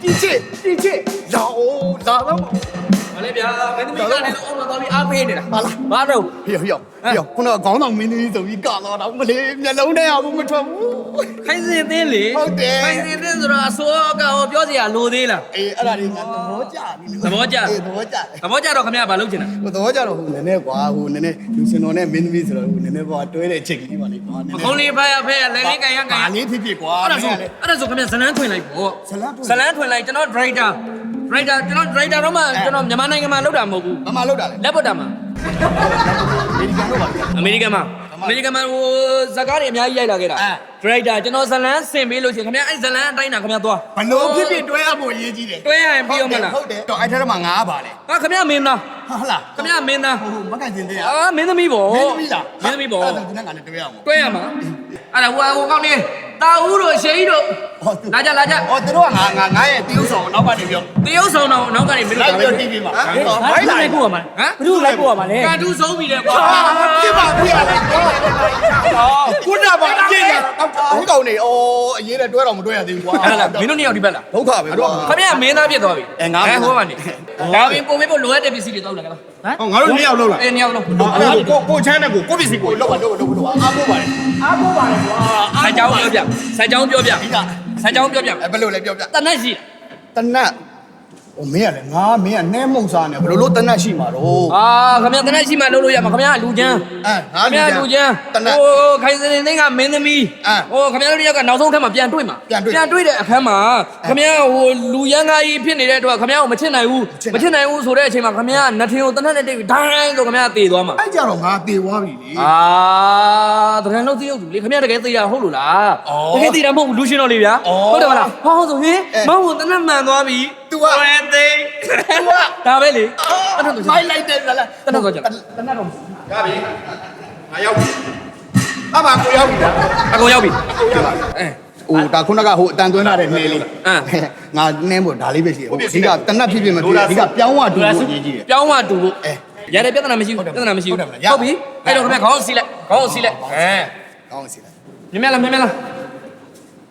DJ DJ 老老了，我来边，没那么干的。 အောက်မှာသွားပြီးအားပေးနေတာဟာလား။ဘာတော့ဟေ့ဟေ့ဟေ့ခုနကခေါင်းဆောင်မင်းသမီးဆိုပြီးကတော့တော့မလေးမျက်လုံးထဲအောင်မထွက်ဘူးခိုင်းစင်သင်းလေဟုတ်တယ်ခိုင်းစင်သင်းဆိုတော့အစိုးရကဟောပြောစရာလိုသေးလားအေးအဲ့ဒါတွေကသဘောကျပြီသဘောကျအေးသဘောကျ။သဘောကျတော့ခင်ဗျာဘာလုပ်ချင်တာဟိုသဘောကျတော့ဟိုနည်းနည်းကွာဟိုနည်းနည်းလူစင်တော်နဲ့မင်းသမီးဆိုတော့ဟိုနည်းနည်းကွာတွဲတဲ့အချိန်ကြီးပါလေကွာနည်း။မနည်းကုန်းလေးဖားရဖဲရလဲလေးကန်ရကန်ရဘာလေးဖြစ်ဖြစ်ကွာအဲ့ဒါဆိုအဲ့ဒါဆိုခင်ဗျာဇလန်းထွင်လိုက်ပေါ့ဇလန်းထွင်ဇလန်းထွင်လိုက်ကျွန်တော် driver driver ကျွ န်တော် driver တော့မှကျွန်တော်မြန်မာနိုင်ငံမှာလောက်တာမဟုတ်ဘူးမမလောက်တာလေလက်ပတ်တာမှာအမေရိကန်တော့ပါလေအမေရိကန်မှာအမေရိကန်မှာဟိုဇကားတွေအများကြီးရိုက်လာခဲ့တာ အဲ driver ကျွန်တော်ဇလန်းဆင်ပေးလို့ရှိရင်ခင်ဗျာအဲ့ဇလန်းအတိုင်းတာခင်ဗျာသွားဘလို့ဖြစ်ဖြစ်တွဲရဖို့အရေးကြီးတယ်တွဲရရင်ပြီးရောမလားဟုတ်တယ်တော့အဲ့ထက်မှငါးပါလေဟာခင်ဗျာမင်းသားဟာလားခင်ဗျာမင်းသားဟိုမကန်စင်တဲ့အာမင်းသမီးပေါ့မင်းသမီးလားမင်းသမီးပေါ့အဲ့ဒါဒီနေ့ငါနဲ့တွဲရအောင်တွဲရမှာအဲ့ဒါဟိုဟိုကောင်းနေတာဦးတို့ရှေးကြီးတို့ဟောသူလာကြလာကြဟောသူတို့ကငါငါငါရဲ့တီးဥဆောင်နောက်ကနေပြောတရုပ်ဆောင်တော့နောက်ကနေမင်းတို့လိုက်ပြီးတော့တီးပြီးမှာဟမ်ဘာလို့လိုက်ပို့ရမှာလဲဟမ်ဘယ်သူလိုက်ပို့ရမှာလဲကာတူဆုံးပြီလေကွာပြပါပြရလိုက်ခုနကကြည့်ရဟိုကောင်နေအော်အရေးနဲ့တွဲတော့မတွဲရသေးဘူးကွာအဲ့လားမင်းတို့နှစ်ယောက်ဒီဘက်လားဒုက္ခပဲကွာခင်ဗျာမင်းသားပြစ်သွားပြီအဲငါမင်းသားဟိုကနေဒါပင်ပုံမေးဖို့လိုအပ်တဲ့ပစ္စည်းတွေတောက်လာကြလားဟောငါတို့နှစ်ယောက်လောက်လာအေးနှစ်ယောက်လုံးအဲ့ဒါကိုကိုချမ်းတဲ့ကိုကိုပစ္စည်းကိုကိုလောက်ပါလောက်လောက်လောက်အားကိုးပါလေအားပို့ပါလေကွာဆက်ကြောင်းပြောပြဆက်ကြောင်းပြောပြဒီကဆက်ကြောင်းပြောပြအဲဘယ်လိုလဲပြောပြတနက်ရှိတနတ် ဟိုမင်းကလည်းငါမင်းကနှဲမုံစားနေဘယ်လိုလို့တနတ်ရှိမှာတော့အာခင်ဗျာတနက်ရှိမှလုပ်လို့ရမှာခင်ဗျာလူချမ်းအဲငါခင်ဗျာလူချမ်းတနတ် ဟိုခိုင်စင်သိန်းကမင်းသမီးအဲဟိုခင်ဗျာတို့တယောက်ကနောက်ဆုံးအခန်းမှာပြန်တွေ့မှာပြန်တွေ့ပြန်တွေ့တဲ့အခန်းမှာခင်ဗျာဟိုလူရန်ကားကြီးဖြစ်နေတဲ့အတွက်ခင်ဗျာကိုမချစ်နိုင်ဘူးမချစ်နိုင်ဘူးဆိုတဲ့အချိန်မှာခင်ဗျာနထင်ကိုတနက်နဲ့တိတ်ပြီးဒိုင်းဆိုခင်ဗျာတေသွားမှာအဲ့ကြတော့ငါတေသွားပြီလေ အာတကယ်လို့သိရုပ်သူလေခင်ဗျာတကယ်သိရဟုတ်လို့လားဩတကယ်သိတာမဟုတ်ဘူးလူရှင်တော်လေးဗျာဩဟုတ်တယ်မလားဟောဟုတ်ဆိုဟင်အဲမောင်ကတနက်မှန်သွားပြီ तू ကဝဲသိန်း तू ကဒါပဲလေမိုက်လိုက်တယ်လားတနက်သွားကြလားတနတ်တော့ရပြီငါရောက်ပြီအမကိုရောက်ပြီလားအကုန်ရောက်ပြီကိုရောက်ပါအဲ ဟိုဒါခုနကဟိုအတန်သွင်းလာတဲ့နှဲလေးအမ်ငါနှဲမို့ဒါလေးပဲရှိတယ်ဟိုအဓိကတနတ်ဖြစ်ဖြစ်မဖြစ်အဓိကပြောင်းဝတူဖို့ရေးကြီးတယ် ပြောင်းဝတူဖို့အဲရတဲ့ပြဿနာမရှိဘူးပြဿနာမရှိဘူးဟုတ်တယ်မလားရဟုတ်ပြီအဲ့တော့ခင်ဗျာခေါင်းစီလိုက်ခေါင်းစီလိုက်အဲကောင်းစီလားမြင်မြလားမြင်မြလား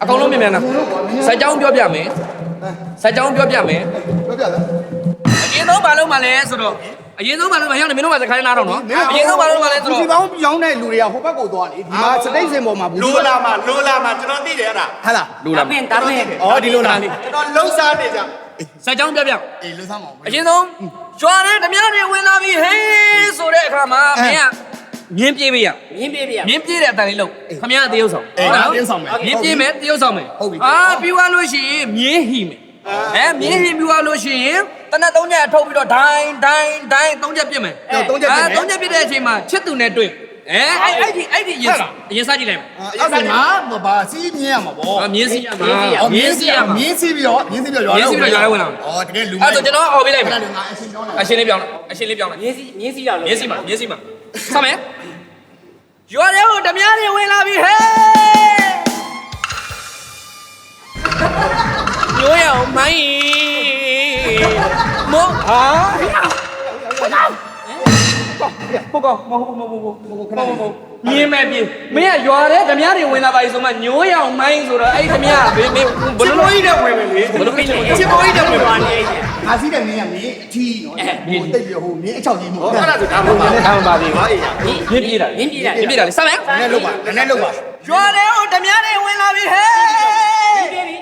အကုန်လုံးမြင်မြလားစိုက်ကြောင်းပြောပြမယ် စိုက်ကြောင်းပြောပြမယ်ပြောပြလားအရင်ဆုံးဘာလုပ်မှလဲဆိုတော့အရင်ဆုံးဘာလုပ်မှရောက်နေမင်းတို့ကစခိုင်းနားတော့နော်အရင်ဆုံးဘာလုပ်မှလဲဆိုဒီတော့ပေါင်းပြောင်းတဲ့လူတွေကဟိုဘက်ကိုသွားလေဒီမှာစတိတ်စင်ပေါ်မှာဘူးလိုလာမှာလိုလာမှာကျွန်တော်သိတယ်အဲ့ဒါဟာလားလူလာမင်းတာမင်းအော်ဒီလိုလားကျွန်တော်လှုပ်ရှားနေကြစိုက်ကြောင်းပြောပြအေးလွတ်ဆမ်းပါဦးအရင်ဆုံးကြွားတဲ့ဓမြတွေဝင်လာပြီဟေးဆိုတဲ့အခါမှာမင်းက မြင်းပြေးပေးရမြင်းပြေးပြရ မြင်းပြေးတဲ့အတန်လေးလုံးခမရတရုပ်ဆောင်အေးဟုတ်လားတရုပ်ဆောင်မယ်မြင်းပြေးမယ်တရုပ်ဆောင်မယ်ဟုတ်ပြီ အာပြီးသွားလို့ရှိရင်မြင်းဟီမယ်အဲမြင်းဟီပြီးသွားလို့ရှိရင်တနက်သုံးချက်ထုတ်ပြီးတော့ဒိုင်းဒိုင်းဒိုင်းသုံးချက်ပြစ်မယ်အဲ့သုံးချက်ပြစ်မယ်အာသုံးချက်ပြစ်တဲ့အချိန်မှာချစ်သူနဲ့တွေ့အဲအဲ့အဲ့ဒီအဲ့ဒီရင်စားအရင်စားကြည့်လိုက်မယ်အဲ့ဒါငါဘာစီးမြင်ရမှာဗောအာမြင်းစီးရမှာအော်မြင်းစီးရမှာ မြင်းစီးပြီးတော့မြင်းစီးပြီးတော့မြင်းစီးပြီးတော့ရွာထဲဝင်လာမယ်အော်တကယ်လူအဲ့တော့ကျွန်တော်အော်ပေးလိုက်မယ်အဲ့ဒါငါအရှင်ပြောတယ်အရှင်းလေးပြောင်းလိုက်အရှင်းလေးပြောင်းလိုက်မြင်းစီမြင်းစီရောက်လို့မြင်းစီမှာမြင်းစီမှာ စမယ်ရွာထဲကိုဓမြတွေဝင်လာပြီဟဲ့ညိုးရအောင်မိုင်းမောဟာဟုတ်ကောမဟုတ်မဟုတ်မဟုတ်မဟုတ်ခဏလေးမြင်းမဲ့ပြေးမင်းကရွာထဲဓမြတွေဝင်လာပါပြီဆိုမှညိုးရအောင်မိုင်းဆိုတော့အဲ့ဓမြဘေးမေးဘလို့ကြီးတဲ့ဝင်မယ်လေဘလို့ကြီးတဲ့ချစ်ပေါ်ကြီးတဲ့ဝင်ပါလေ ငါစီးတဲ့မြင်းကမြင်းအထီးနော်ဟိုတိတ်ပြီးဟိုမြင်းအချောက်ကြီးမဟုတ်ဘူးအဲ့ဒါဆိုဒါမှမဟုတ်ဒါမှမပါသေးဘူးမြင်းပြေးတာမြင်းပြေးတာမြင်းပြေးတာလေစမယ်နည်းနည်းလောက်ပါနည်းနည်းလောက်ပါရွာထဲကိုဓမြတွေဝင်လာပြီဟဲ့ပြေးပြီ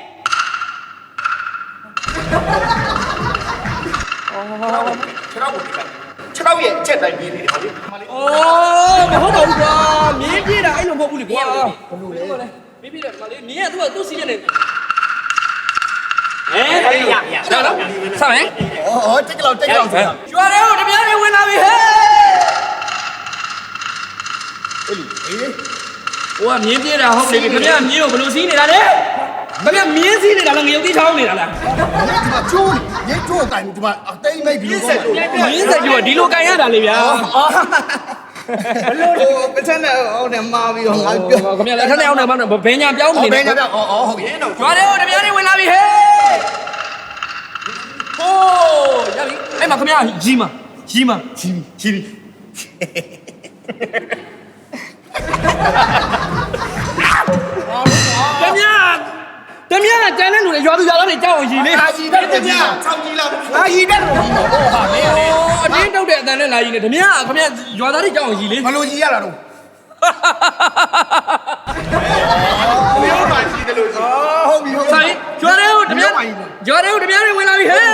ကျွန်တော်ကိုဒီကကျွန်တော်ရဲ့အချက်တိုင်းမြင်နေတယ်ဗျာ။အော်မဟုတ်ပါဘူးကွာ။မြင်းပြေးတာအဲ့လိုမဟုတ်ဘူးလေကွာ။ဘလို့လဲ။မြင်းပြေးတယ်မလေးမြင်းကသူကသူ့စီးနေတယ်။ အဲအဲ့ရရနော်နော်။ဆက်မယ်အော်အော်တိတ်လောက်တိတ်လောက်ဆို။ရွာထဲကိုဓမြတွေဝင်လာပြီဟဲ့အဲ့လိုအေး။ဟိုကမြင်းပြေးတာဟုတ်တယ်ခင်ဗျာမြင်းကိုဘလို့စီးနေတာလဲ။ခင်ဗျာမြင်းစီးနေတာလားငရုတ်တိချောင်းနေတာလားဒီမှာကျိုးရေကျိုးကန်ဒီမှာအသိမ့်မိတ်ဒီလိုကောင်းပါ။မြင်းစက်ကြီးကဒီလိုကန်ရတာလေဗျာ။ ဘလို့ဟိုပစံနဲ့ဟိုနဲ့မာပြီးတော့ငါပြောခင်ဗျာလက်ထက်နဲ့အောင်နေမှာဘယ်ညာပြောင်းအော်နေဘလဲယ်ညပြောအော်အော်ဟုတ်ပြီ။ရွာထဲကိုဓမြတွေဝင်လာပြီဟဲ့။ဟိုးမှာခင်ဗျာရီမှာရီမှာကြီးပြီကြီးပြီ ကျန်တဲ့လူတွေရွာသူရွာသားတွေကြောက်အောင်ရီလေအာကြီးတဲ့ကြီးလားချောင်းကြီးလားအာကြီးတဲ့ကြီးတော့ဟောဟာမင်းအော်အတင်းတုတ်တဲ့အတန်နဲ့လာရီနေတမရခင်ဗျာရွာသားတွေကြောက်အောင်ရီလေဘလို့ကြီးရတာတော့ပြောမှရှိတယ်လို့ရှိဟုတ်ပြီဟုတ်ပြီဆိုင်ရွာတွေကိုတမရရွာတွေကိုတမရတွေဝင်လာပြီဟဲ့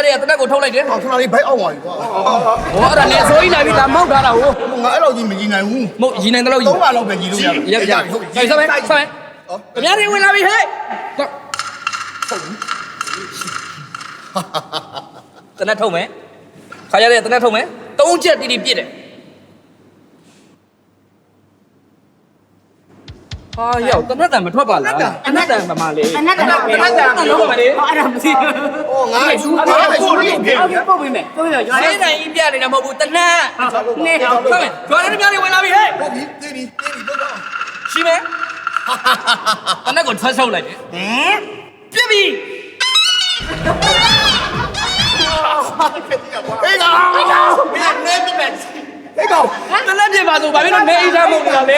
ခါကြတဲ့တနက်ကိုထုတ်လိုက်တယ်ဟောခဏလေးဘိုက်အောင်ပါပြီကွာဟောအဲ့ဒါနေအစိုးရလာပြီဒါမောက်ထားတာဟိုငါအဲ့လောက်ကြီးမကြီးနိုင်ဘူးမဟုတ်ရီနိုင်တယ်လို့ရီသုံးပါလောက်ပဲကြီးလို့ရရရဆိုင်ဆိုင်ဆိုင်တမရတွေဝင်လာပြီဟဲ့တနက်ထုတ်မယ်ခါကြတဲ့တနက်ထုတ်မယ်သုံးချက်တီးတီးပြစ်တယ် ဟာရောက်တနက်တန်မထွက်ပါလားတနက်တန်ပမာလေးအနက်ကလည်းပဲတနက်တန်လုံးပါလေဟောအဲ့ဒါမသိဘူးဟောငါယူဟုတ်ပါကဲ့လေပို့ယူပေးလို့မယ်ဖြစ်ဟုတ်ကဲ့ပို့ပေးမယ်ပို့ပေးမယ်ရွာဆေးနိုင်ပြနေတာမဟုတ်ဘူးတနက်နေဟုတ်မယ်ကျွမ်းနေပြနေဝင်လာပြီဟဲ့ဟုတ်ပြီတေးပြီတေးပြီတော့တော့ရှိမယ်တနက်ကိုထွက်ဆုပ်လိုက်တယ်ဟမ်ပြစ်ပြီဟေးကောင်ဟေးကောင်မင်းနေပြီပဲ ဟေးကောင်တနက်ပြစ်ပါဆိုဘာဖြစ်လို့နေအိမ်သားမဟုတ်နေတာလဲ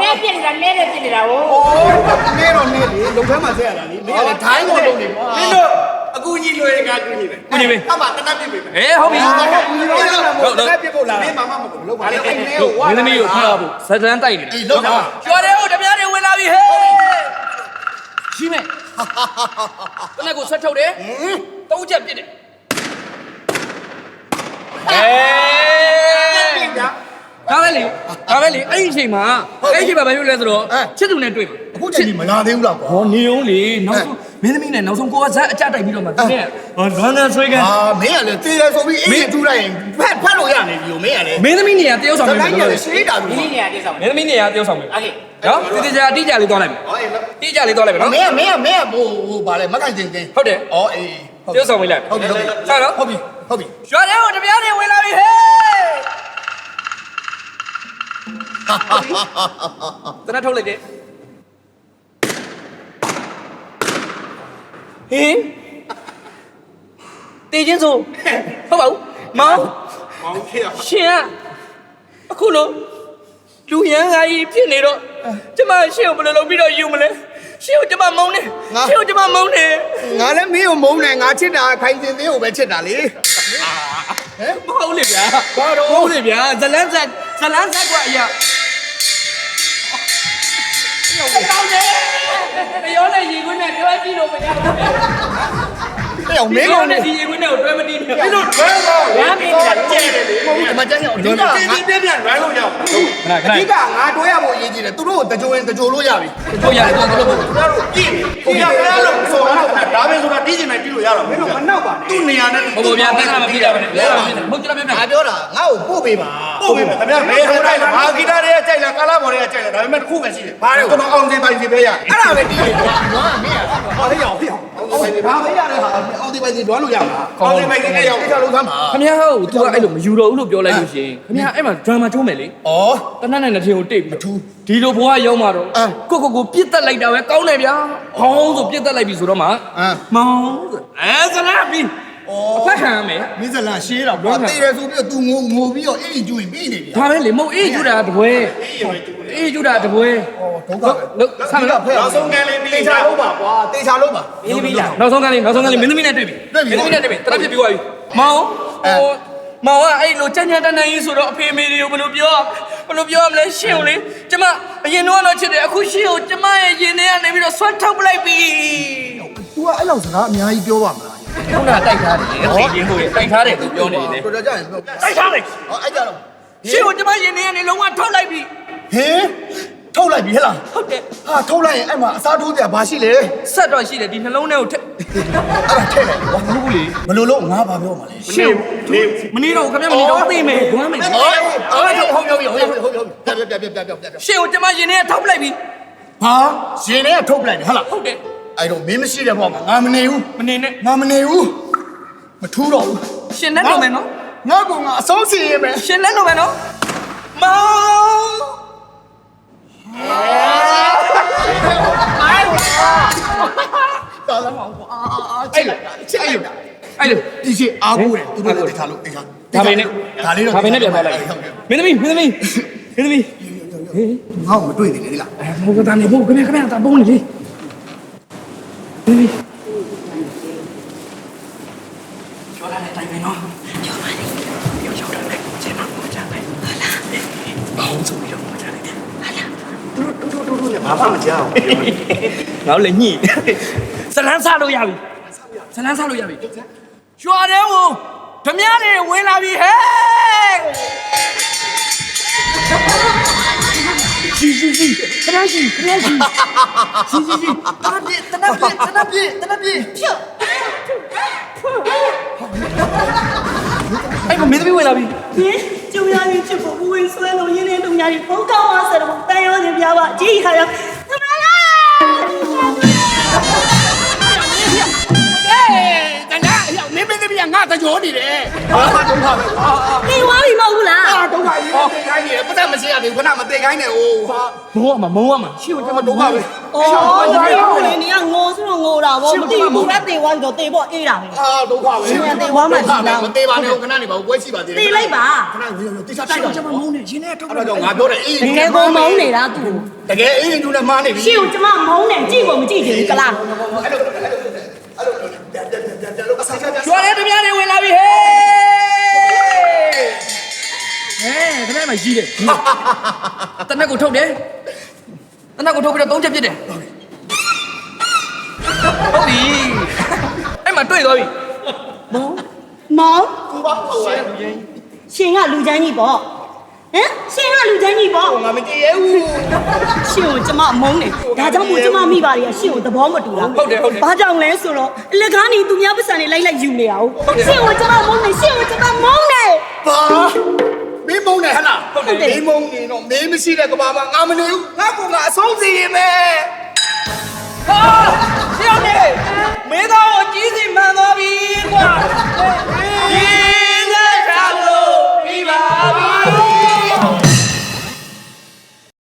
နေပြစ်နေတာနေတယ်ပြစ်နေတာဟိုအိုးနေတော့နေလေလုံထဲမှာဆက်ရတာလေမင်းကလည်းဒိုင်းကိုလုံနေကွာမင်းတို့အကူကြီးလွယ်ကကူကြီးပဲကုညီပဲအမှတနတ်ပြစ်ပြီပဲဟေးဟုတ်ပြီဟုတ်ဟုတ်လက်ပြဖို့လာမင်းမမမလို့ဘာလဲအဲ့နေလို့မင်းသမီးကိုထားဖို့ဇက်တန်းတိုက်နေတယ်အေးလုံတာကျော်တယ်ဟုတ်တပြားတွေဝင်လာပြီဟဲ့ရှိမယ်တနက်ကိုဆွတ်ထုတ်တယ်သုံးချက်ပြစ်တယ် အေးဒါပဲလေဒါပဲလေအဲ့ဒီအချိန်မှာအဲ့ဒီအချိန်မှာဘာဖြစ်လဲဆိုတော့ချစ်သူနဲ့တွေ့မှာ အခုချိန်ကြီးမလာသေးဘူးလားကွာ ဟောနေအောင်လေနောက်ဆုံးမင်းသမီးနဲ့နောက်ဆုံးကိုကဇက်အကြတိုက်ပြီးတော့မှသူနဲ့ဟောလွမ်းကန်ဆွေးကန် အာမင်းကလည်းတေးရဆိုပြီးအေးထူလိုက်ရင်ဖက်ဖက်လို့ရနေပြီမင်းကလည်း မင်းသမီးနေရာတယောက်ဆောင် စ မယ် တိုင်းကလည်းရှိတာ ဒီ ပြီ နေ့နေရာတိဆောင် မင်းသမီးနေရာတယောက်ဆောင်မယ် โอเค နော်ဒီတကြအတိအကျလေးသွားလိုက်မယ် ဟောအေးလို့ တိအကျလေးသွားလိုက်မယ်နော် မင်းကမင်းကမင်းကဟိုဟိုဗာလဲမကန်တင်တင် ဟုတ်တယ် ဩအေး တယောက်ဆောင်မိလိုက်ဟုတ်ပြီဟုတ်ပြီဆက်နော်ဟုတ်ပြီဟုတ်ပြီရွာထဲကိုတပြားတွေဝင်လာပြီဟဲ့တနက်ထုတ်လိုက်တယ်ဟင်းတေးချင်းဆိုဟုတ်ပါဘူးမောင်မောင်ဖြစ်ရရှင်ကအခုလို့လူရန်ကားကြီးဖြစ်နေတော့ကျမရှင်ကိုဘယ်လိုလုပ်ပြီးတော့ယူမလဲ ရှင်ကိုကျမမုန်းနေရှင်ကိုကျမမုန်းနေငါလည်းမင်းကိုမုန်းတယ်ငါချစ်တာခိုင်တင်သေးကိုပဲချစ်တာလေမဟုတ်လေဗျာဘာတော့ဟုတ်လေဗျာဇလန်းဇက်ဇလန်းဇက်ကွာအရာကောင်းတယ်တရောနဲ့ရေခွင်းနဲ့တွဲကြည့်လို့မရဘူး အဲ့အောင်မမင်းင်းကတို့လည်းနဲ့ဒီရေခွင်းနဲ့တွဲမတည်နေဘူးလို့ဘယ်တော့ဝမ်းပြစ်နေတာကျဲတယ်လေမဟုတ်ဘူးဒီမှာကြမ်းရအောင်ဒီကငါတင်းတင်းပြပြလွယ်လို့ရအောင်ခဏခဏဒီကငါတွဲရဖို့အရေးကြီးတယ်သူတို့ကိုတကြိုရင်တကြိုလို့ရပြီတို့ရတယ်တို့တို့တို့ကြည့်နေကြည့်ရလို့ဆိုတာဒါပဲဆိုတာတီးချင်တယ်တီးလို့ရတော့မင်းတို့မနောက်ပါသူ့နေရာနဲ့ဘိုးဘိုးဗျာတက်ကမပြရပါနဲ့လဲမဖြစ်ဘူးကျွန်တော်ပြပြငါပြောတာငါ့ကိုပို့ပေးပါပို့ပြီခင်ဗျာဘယ်ဟိုတိုင်းမာဂီတာတွေကကြိုက်လားကာလာဘော်တွေကကြိုက်လားဒါပေမဲ့တစ်ခုပဲရှိတယ်ဘာလဲကျွန်တော်အောင်စင်ပိုင်စီပဲရအဲ့ဒါပဲတီးတယ်ကွာငါမင်းရဟာလေအောင်ပြောဘာပဲရတဲ့ဟာအော်ဒီပိုင်စီလွှမ်းလို့ရမှာ အောင်စင်ပိုင်စီနဲ့ရောက် တိကျလို့သမ်းပါ ခမရဟို तू ကအဲ့လိုမယူတော့ဘူးလို့ပြောလိုက်လို့ရှိရင်ခမရအဲ့မှာ drama ချိုးမယ်လေ ဩ တနတ်နဲ့တစ်ထင်ကိုတိတ်ပြီးဒီလိုဘွားရောက်มาတော့ အမ် ကိုကိုကိုပြစ်တက်လိုက်တာပဲကောင်းတယ်ဗျာဟောင်းဆိုပြစ်တက်လိုက်ပြီဆိုတော့မှ အမ် မောင်းဆိုအဲဇလာပြီ ဩ အဖက်ခံရမယ် မင်းစလန်ရှေးတော့ဘာတေးရဆိုပြီးတော့ तू ငိုငိုပြီးတော့အဲ့ဒီကျွရင်ပြီးနေပြီဒါပဲလေမဟုတ်အေးကျူတာတပွဲအေးကျူတာတပွဲဩဒုက္ခပဲလို့ဆမ်းလို့နောက်ဆုံးကလေးပြီးတေချာလို့ပါကွာတေချာလို့ပါမင်းသမီးလားနောက်ဆုံးကလေးနောက်ဆုံးကလေးမင်းသမီးနဲ့တွေ့ပြီတွေ့ပြီမင်းသမီးနဲ့တွေ့ပြီတရက်ဖြစ်ပြီးသွားပြီမောင်းဟိုမောင်ကအဲ့လိုကြမ်းကြမ်းတန်းတန်းကြီးဆိုတော့အဖေမေတွေကိုဘယ်လိုပြောဘယ်လိုပြောရမလဲရှင်းကိုလေကျမအရင်တော့တော့ချစ်တယ်အခုရှင်းကိုကျမရဲ့ရင်ထဲကနေပြီးတော့ဆွတ်ထုတ်ပလိုက်ပြီ तू ကအဲ့လောက်စကားအများကြီးပြောပါမလား ခုနတိုက်ထားတယ်အဖေရင်ကိုတိုက်ထားတယ်သူပြောနေတယ်တော်တော်ကြာရင်ပြောတိုက်ထားတယ်ဟောအဲ့ကြတော့ရှင်းကိုကျမရင်ထဲကနေလုံးဝထုတ်လိုက်ပြီဟင်ထုတ်လိုက်ပြီဟဲ့လားဟုတ်တယ်ဟာထုတ်လိုက်ရင်အဲ့မှာအစားထိုးကြဘာရှိလဲဆက်တော့ရှိတယ်ဒီနှလုံးထဲကိုထက်အဲ့ဒါထည့်လိုက်ကွာမဟုတ်ဘူးလေဘယ်လိုလုပ်ငါဘာပြောမှာလဲရှင်းမနေတော့ခင်ဗျမနေတော့သိမယ်ဒွမ်းမယ်ဟောဟုတ်ဟုတ်ဟုတ်ဟုတ်ဟုတ်ဟုတ်ဟုတ်ပြပြပြပြပြပြပြရှင်းကိုကျမရင်ထဲကထုတ်ပလိုက်ပြီဟာရှင်ထဲကထုတ်ပလိုက်တယ်ဟဟလားဟုတ်တယ် အဲ့တော့မင်းမရှိတဲ့ဘောမှာငါမနေဘူးမနေနဲ့ငါမနေဘူးမထူးတော့ဘူးရှင်နဲ့လိုမယ်နော်ငါကငါအဆုံးစီရမယ်ရှင်နဲ့လိုမယ်နော်မောင်တော်လာမောင်ကွာအဲ့လိုအဲ့လိုအဲ့လိုဒီစီအားကိုးတယ်သူတို့လည်းတခါလို့အိမ်ကဒါပဲနဲ့ဒါလေးတော့ဒါပဲနဲ့ပြန်သွားလိုက်မင်းသမီးမင်းသမီးမင်းသမီးဟေးငါ့ကိုမတွေ့သေးလေလားဘုကတာနေဘုကနေခဏတာပုံးနေလေ ဘာမှမကြောက်ငါလည်းညှိဇလန်းစားလို့ရပြီဇလန်းစားလို့ရပြီရွာတဲ့ကိုဓမြတွေဝင်လာပြီဟဲ့ရှိရှိရှိခဏရှိခဏရှိရှိရှိရှိတနပြတနပြတနပြတနပြဖြတ်အဲ့မမင်းသမီးဝင်လာပြီဟင်ကျုံရရင်ချစ်ဖို့ဝင်ဆွဲလို့ရင်းနေတို့ညာကြီးဖုန်းကောင်းပါဆိုတော့တန်ရောနေပြပါအကြီးခါရ ကငါတကြောနေတယ်ဟာဒုက္ခပဲဟာနေဝါပြီမဟုတ်ဘူးလားဒုက္ခကြီးတေခိုင်းနေတယ်ပတ်သက်မရှိရသေးဘူးခဏမတေခိုင်းနဲ့ဟိုဟာမုံရမှာမုံရမှာရှိတော့ဒုက္ခပဲအော်ဒီလိုလေနေကငိုဆိုတော့ငိုတာဗောမတိဘူးပဲတေဝါပြီတော့တေဖို့အေးတာပဲအာဒုက္ခပဲမသေးပါနဲ့ဟိုခဏနေပါဘူးပွဲရှိပါသေးတယ်တေလိုက်ပါခဏဝင်ရောတိချတိုက်တော့ကျွန်မမုန်းနေရင်းနဲ့ထုတ်တော့ငါပြောတယ်အေးတကယ်ကိုမုန်းနေတာသူတကယ်အေးလူနဲ့မားနေပြီရှေ့ကိုကျမမုန်းနေကြည့်ကိုမကြည့်ချင်ဘူးကလား ကျွာတဲ့ဓမြတွေဝင်လာပြီဟဲ့ဟဲ့ခဏမှကြီးတယ်တနက်ကိုထုတ်တယ်တနက်ကိုထုတ်ပြီးတော့သုံးချက်ပြစ်တယ်ဟုတ်ပြီအဲ့မှာတွေ့သွားပြီမောင်မောင်ရှင်ကလူချမ်းကြီးပေါ့ ဟမ်ရှင်ကလူချမ်းကြီးပေါ့ငါမကြည့်ရဘူးရှင်ကိုကျမမုန်းတယ်ဒါကြောင့်မို့ကျမမိပါရရှင်ကိုသဘောမတူတာဟုတ်တယ်ဟုတ်တယ်ဘာကြောင့်လဲဆိုတော့အလကားနေသူများပတ်စံနေလိုက်လိုက်ယူနေအောင်ရှင်ကိုကျမမုန်းတယ်ရှင်ကိုကျမမုန်းတယ်ဘာမင်းမုန်းတယ်ဟလားမင်းမုန်းနေတော့မင်းမရှိတဲ့ကဘာမှာငါမနေဘူးငါကငါအဆုံးစီရင်မယ်ဟာတယောက်နေမင်းသားကိုကြီးစီမှန်သွားပြီ